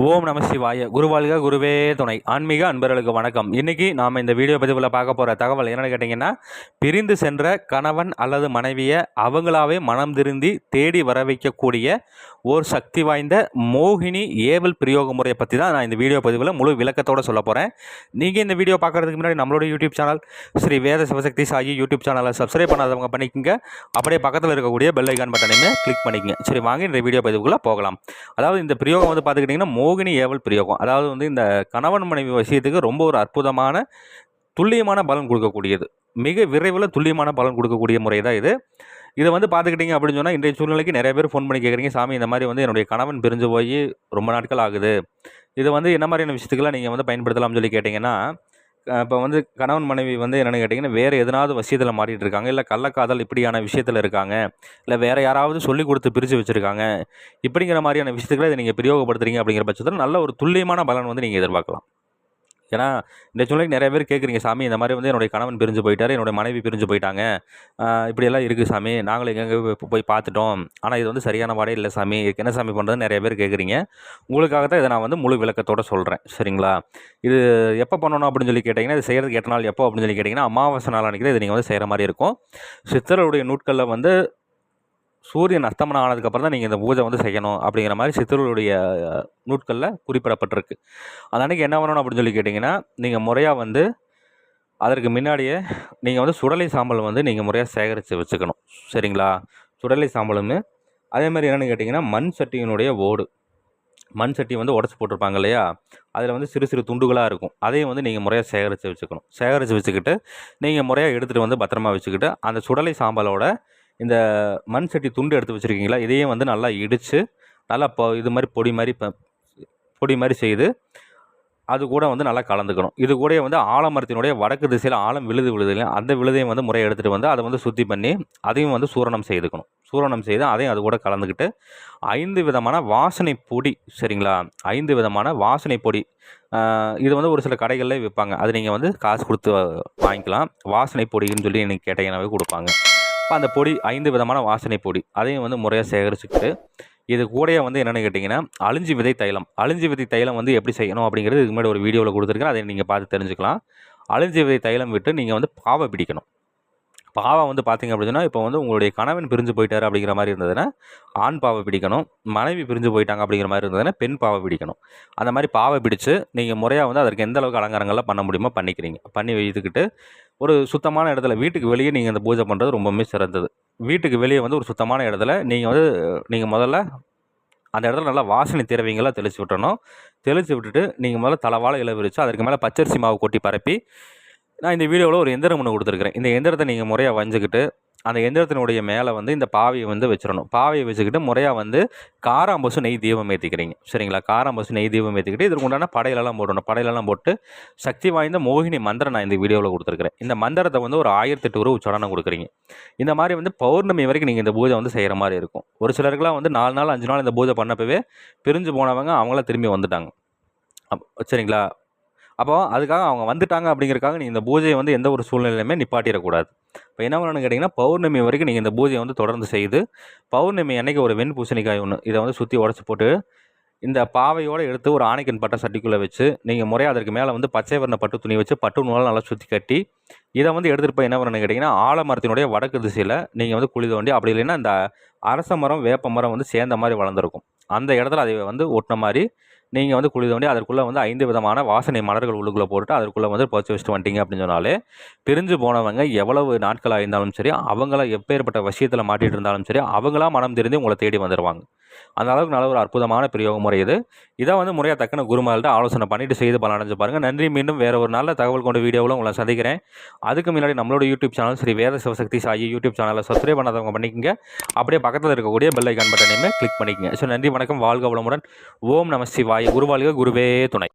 ஓம் நம சிவாய. குருவாழ்க குருவே துணை. ஆன்மீக அன்பர்களுக்கு வணக்கம். இன்னைக்கு நாம் இந்த வீடியோ பதிவில் பார்க்க போகிற தகவல் என்னென்னு கேட்டிங்கன்னா பிரிந்து சென்ற கணவன் அல்லது மனைவியை அவங்களாவே மனம் திருந்தி தேடி வர வைக்கக்கூடிய ஓர் சக்தி வாய்ந்த மோகினி ஏவல் பிரயோக முறையை பற்றி தான் நான் இந்த வீடியோ பதிவில் முழு விளக்கத்தோடு சொல்ல போகிறேன் நீங்கள் இந்த வீடியோ பார்க்குறதுக்கு முன்னாடி நம்மளோட YouTube channel Sri Veda Sivasakthi Sai YouTube சேனலை சப்ஸ்கிரைப் பண்ணாதவங்க பண்ணிக்கோங்க. அப்படியே பக்கத்தில் இருக்கக்கூடிய பெல் ஐக்கான் பட்டனையுமே கிளிக் பண்ணிக்கங்க. சரி வாங்க இந்த வீடியோ பதிவுக்குள்ளே போகலாம். அதாவது இந்த பிரயோகம் வந்து பார்த்துக்கிட்டிங்கன்னா மோகினி ஏவல் பிரயோகம். அதாவது வந்து இந்த கணவன் மனைவி விஷயத்துக்கு ரொம்ப ஒரு அற்புதமான துல்லியமான பலன் கொடுக்கக்கூடியது. மிக விரைவில் துல்லியமான பலன் கொடுக்கக்கூடிய முறை தான் இது. இதை வந்து பார்த்துக்கிட்டிங்க அப்படின்னு சொன்னால் இன்றைய சூழ்நிலைக்கு நிறைய பேர் ஃபோன் பண்ணி கேட்குறீங்க சாமி இந்த மாதிரி வந்து என்னுடைய கணவன் பிரிஞ்சு போய் ரொம்ப நாட்கள் ஆகுது. இது வந்து என்ன மாதிரியான விஷயத்துக்கெல்லாம் நீங்கள் வந்து பயன்படுத்தலாம்னு சொல்லி கேட்டிங்கன்னா இப்போ வந்து கணவன் மனைவி வந்து என்னென்னு கேட்டிங்கன்னா வேறு எதனாவது விஷயத்தில் மாட்டிகிட்டு இருக்காங்க. இல்லை கள்ளக்காதல் இப்படியான விஷயத்தில் இருக்காங்க. இல்லை வேறு யாராவது சொல்லி கொடுத்து பிரித்து வச்சுருக்காங்க. இப்படிங்கிற மாதிரியான விஷயத்துக்களை இதை நீங்கள் பிரயோகப்படுத்துறீங்க அப்படிங்கிற பட்சத்தில் நல்ல ஒரு துல்லியமான பலன் வந்து நீங்கள் எதிர்பார்க்கலாம். ஏன்னா இந்த சூழ்நிலைக்கு நிறைய பேர் கேட்குறீங்க சாமி இந்த மாதிரி வந்து என்னுடைய கணவன் பிரிஞ்சு போயிட்டார் என்னுடைய மனைவி பிரிஞ்சு போயிட்டாங்க. இப்படியெல்லாம் இருக்குது சாமி. நாங்களும் எங்கே போய் பார்த்துட்டோம். ஆனால் இது வந்து சரியான வாடகை இல்லை சாமி. இதுக்கு என்ன சாமி பண்ணுறதுன்னு நிறைய பேர் கேட்குறீங்க. உங்களுக்காக தான் இதை நான் வந்து முழு விளக்கத்தோடு சொல்கிறேன் சரிங்களா? இது எப்போ பண்ணணும் அப்படின்னு சொல்லி கேட்டிங்கன்னா இது செய்கிறதுக்கு எட்டு நாள் எப்போ அப்படின்னு சொல்லி கேட்டிங்கன்னா அமாவாசை நாள் அன்றைக்கி இது நீங்கள் வந்து செய்கிற மாதிரி இருக்கும். சித்தருடைய நூட்களில் வந்து சூரியன் அஸ்தமனம் ஆனதுக்கப்புறம் தான் நீங்கள் இந்த பூஜை வந்து செய்யணும் அப்படிங்கிற மாதிரி சித்தர்களுடைய நூட்களில் குறிப்பிடப்பட்டிருக்கு. அது அன்றைக்கி என்ன பண்ணணும் அப்படின்னு சொல்லி கேட்டிங்கன்னா நீங்கள் முறையாக வந்து அதற்கு முன்னாடியே நீங்கள் வந்து சுடலை சாம்பல் வந்து நீங்கள் முறையாக சேகரித்து வச்சுக்கணும். சரிங்களா? சுடலை சாம்பலும் அதே மாதிரி என்னென்னு கேட்டிங்கன்னா மண் சட்டியினுடைய ஓடு. மண் சட்டி வந்து உடச்சி போட்டிருப்பாங்க இல்லையா? அதில் வந்து சிறு சிறு துண்டுகளாக இருக்கும். அதையும் வந்து நீங்கள் முறையாக சேகரித்து வச்சுக்கணும். சேகரித்து வச்சுக்கிட்டு நீங்கள் முறையாக எடுத்துகிட்டு வந்து பத்திரமா வச்சுக்கிட்டு அந்த சுடலை சாம்பலோட இந்த மண் சட்டி துண்டு எடுத்து வச்சுருக்கீங்களா? இதையும் வந்து நல்லா இடித்து நல்லா இப்போ இது மாதிரி பொடி மாதிரி பொடி மாதிரி செய்து அது கூட வந்து நல்லா கலந்துக்கணும். இது கூட வந்து ஆலமரத்தினுடைய வடக்கு திசையில் ஆழம் விழுது விழுது அந்த விழுதையும் வந்து முறையை எடுத்துகிட்டு வந்து அதை வந்து சுத்தி பண்ணி அதையும் வந்து சூரணம் செய்துக்கணும். சூரணம் செய்து அதையும் அது கூட கலந்துக்கிட்டு ஐந்து விதமான வாசனை பொடி சரிங்களா? ஐந்து விதமான வாசனை பொடி இது வந்து ஒரு சில கடைகளில் விற்பாங்க அது நீங்கள் வந்து காசு கொடுத்து வாங்கிக்கலாம். வாசனை பொடின்னு சொல்லி எனக்கு கேட்டீங்கன்னாவே கொடுப்பாங்க. இப்போ அந்த பொடி ஐந்து விதமான வாசனை பொடி. அதையும் வந்து முறையாக சேகரிச்சுக்கிட்டு இது கூடயே வந்து என்னென்னு கேட்டிங்கன்னா அழிஞ்சி விதை தைலம். அழிஞ்சி விதை தைலம் வந்து எப்படி செய்யணும் அப்படிங்கிறது இதுக்கு முன்னாடி ஒரு வீடியோவில் கொடுத்துருக்கேன். அதை நீங்கள் பார்த்து தெரிஞ்சுக்கலாம். அழிஞ்சி விதை தைலம் விட்டு நீங்கள் வந்து பாவை பிடிக்கணும். பாவை வந்து பார்த்திங்க அப்படின்னா இப்போ வந்து உங்களுடைய கணவன் பிரிஞ்சு போயிட்டார் அப்படிங்கிற மாதிரி இருந்ததுன்னா ஆண் பாவை பிடிக்கணும். மனைவி பிரிஞ்சு போயிட்டாங்க அப்படிங்கிற மாதிரி இருந்ததுன்னா பெண் பாவை பிடிக்கணும். அந்த மாதிரி பாவை பிடிச்சு நீங்கள் முறையாக வந்து அதற்கு எந்த அளவுக்கு அலங்காரங்கள்லாம் பண்ண முடியுமோ பண்ணிக்கிறீங்க. பண்ணி வைத்துக்கிட்டு ஒரு சுத்தமான இடத்துல வீட்டுக்கு வெளியே நீங்கள் இந்த பூஜை பண்ணுறது ரொம்பவுமே சிறந்தது. வீட்டுக்கு வெளியே வந்து ஒரு சுத்தமான இடத்துல நீங்கள் வந்து நீங்கள் முதல்ல அந்த இடத்துல நல்லா வாசனை திரவியங்களாக தெளித்து விட்டணும். தெளித்து விட்டுட்டு நீங்கள் முதல்ல தலைவாழை இலை விரிச்சு அதற்கு மேலே பச்சரிசி மாவு கொட்டி பரப்பி நான் இந்த வீடியோவில் ஒரு எந்திரம் ஒன்று கொடுத்துருக்குறேன். இந்த எந்திரத்தை நீங்கள் முறையாக வஞ்சிக்கிட்டு அந்த எந்திரத்தினுடைய மேலே வந்து இந்த பாவையை வந்து வச்சிடணும். பாவையை வச்சுக்கிட்டு முறையாக வந்து காராம்பசு நெய் தீபம் ஏற்றிக்கிறீங்க சரிங்களா? காராம்பசு நெய் தீபம் ஏற்றிக்கிட்டு இதற்கு உண்டான படையிலெல்லாம் போடணும். படையிலெல்லாம் போட்டு சக்தி வாய்ந்த மோகினி மந்திரம் நான் இந்த வீடியோவில் கொடுத்துருக்குறேன். இந்த மந்திரத்தை வந்து ஒரு ஆயிரத்தெட்டு ரூபா உச்சடனம் கொடுக்குறீங்க. இந்த மாதிரி வந்து பௌர்ணமி வரைக்கும் நீங்கள் இந்த பூஜை வந்து செய்கிற மாதிரி இருக்கும். ஒரு சிலருக்குலாம் வந்து நாலு நாள் அஞ்சு நாள் இந்த பூஜை பண்ணப்பவே பிரிஞ்சு போனவங்க அவங்களாம் திரும்பி வந்துட்டாங்க. சரிங்களா? அப்போ அதுக்காக அவங்க வந்துட்டாங்க அப்படிங்கிறக்காக நீங்கள் இந்த பூஜையை வந்து எந்த ஒரு சூழ்நிலையுமே நிப்பாட்டிடக்கூடாது. இப்போ என்ன பண்ணணும்னு கேட்டிங்கன்னா பௌர்ணமி வரைக்கும் நீங்கள் இந்த பூஜையை வந்து தொடர்ந்து செய்து பௌர்ணமி அன்னைக்கு ஒரு வெண் பூசணிக்காய் ஒன்று இதை வந்து சுற்றி உடச்சி போட்டு இந்த பாவையோடு எடுத்து ஒரு ஆணைக்கன் பட்டை சட்டிக்குள்ளே வச்சு நீங்கள் முறையாக அதற்கு மேலே வந்து பச்சை வர்ண பட்டு துணி வச்சு பட்டு நூலால் நல்லா சுற்றி கட்டி இதை வந்து எடுத்துகிட்டு போய் என்ன பண்ணணும்னு கேட்டிங்கன்னா ஆலமரத்தினுடைய வடக்கு திசையில் நீங்கள் வந்து குழி தோண்டி அப்படி இல்லைன்னா இந்த அரச மரம் வேப்ப மரம் வந்து சேர்ந்த மாதிரி வளர்ந்துருக்கும். அந்த இடத்துல அதை வந்து ஒட்டின மாதிரி நீங்கள் வந்து குழி தோண்டி அதற்குள்ளே வந்து ஐந்து விதமான வாசனை மலர்கள் உள்ளுக்குள்ளே போட்டு அதற்குள்ளே வந்து பறிச்சு வச்சுட்டு வந்துட்டீங்க அப்படின்னு சொன்னாலே பிரிஞ்சு போனவங்க எவ்வளவு நாட்களாக இருந்தாலும் சரி அவங்கள எப்பேற்பட்ட விஷயத்தில் மாட்டிகிட்டு இருந்தாலும் சரி அவங்களாம் மனம் தெரிந்து உங்களை தேடி வந்துடுவாங்க அந்த அளவுக்கு நல்ல ஒரு அற்புதமான பிரயோக முறை இது. இதை வந்து முறையாக தக்கன குருமால்கிட்ட ஆலோசனை பண்ணிவிட்டு செய்து பலனடைஞ்சு பாருங்கள் நன்றி மீண்டும் வேறு ஒரு நல்ல தகவல் கொண்ட வீடியோவில் உங்களை சந்திக்கிறேன். அதுக்கு முன்னாடி நம்மளோட YouTube channel Sri Veda Sivasakthi Sai YouTube சேனலை சப்ஸ்கிரைப் பண்ணாதவங்க பண்ணிக்கங்க. அப்படியே பக்கத்தில் இருக்கக்கூடிய பெல் ஐக்கான் பட்டனையுமே கிளிக் பண்ணிக்கங்க. ஸோ நன்றி வணக்கம். வாழ்க வளமுடன். ஓம் நம சிவாய். குருவாளிக குருவே துணை.